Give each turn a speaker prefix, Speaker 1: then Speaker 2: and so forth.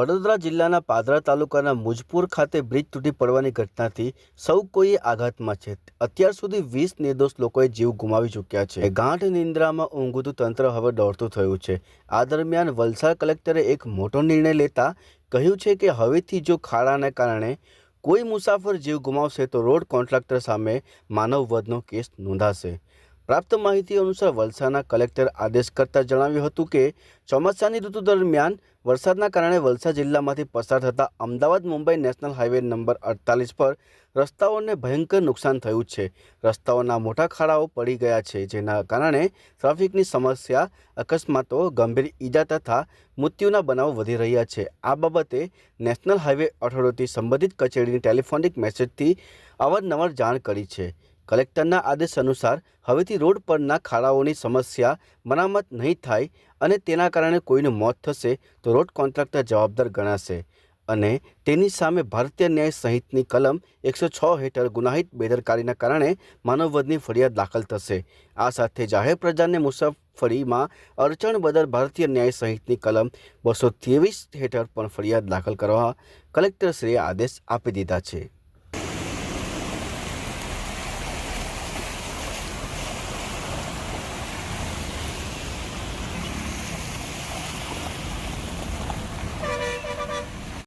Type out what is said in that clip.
Speaker 1: વડોદરા જિલ્લાના પાદરા તાલુકાના મુજપુર ખાતે બ્રિજ તૂટી પડવાની ઘટનાથી સૌ કોઈએ આઘાતમાં છે. અત્યાર સુધી વીસ નિર્દોષ લોકોએ જીવ ગુમાવી ચૂક્યા છે. ગાંઠ નિંદ્રામાં ઊંઘતું તંત્ર હવે દોડતું થયું છે. આ દરમિયાન વલસાડ કલેક્ટરે એક મોટો નિર્ણય લેતા કહ્યું છે કે હવેથી જો ખાડાને કારણે કોઈ મુસાફર જીવ ગુમાવશે તો રોડ કોન્ટ્રાક્ટર સામે માનવવધનો કેસ નોંધાશે. પ્રાપ્ત માહિતી અનુસાર વલસાડના કલેક્ટર આદેશ કરતા જણાવ્યું હતું કે, ચોમાસાની ઋતુ દરમિયાન વરસાદના કારણે વલસાડ જિલ્લામાંથી પસાર થતા Ahmedabad Mumbai national highway number અડતાલીસ પર રસ્તાઓને ભયંકર નુકસાન થયું છે. રસ્તાઓના મોટા ખાડાઓ પડી ગયા છે, જેના કારણે ટ્રાફિકની સમસ્યા, અકસ્માતો, ગંભીર ઈજા તથા મૃત્યુના બનાવો વધી રહ્યા છે. આ બાબતે નેશનલ હાઈવે ઓથોરિટી સંબંધિત કચેરીની ટેલિફોનિક મેસેજથી અવારનવાર જાણ કરી છે. કલેક્ટરના આદેશ અનુસાર હવેથી રોડ પરના ખાડાઓની સમસ્યા મરામત નહીં થાય અને તેના કારણે કોઈનું મોત થશે તો રોડ કોન્ટ્રાક્ટર જવાબદાર ગણાશે. અને તેની સામે ભારતીય ન્યાય સંહિતની કલમ એકસો છ હેઠળ ગુનાહિત બેદરકારીના કારણે માનવવધની ફરિયાદ દાખલ થશે. આ સાથે જાહેર પ્રજાને મુસાફરીમાં અડચણ બદલ ભારતીય ન્યાય સંહિતની કલમ બસો ત્રેવીસ હેઠળ પણ ફરિયાદ દાખલ કરવા કલેક્ટરશ્રીએ આદેશ આપી દીધા છે.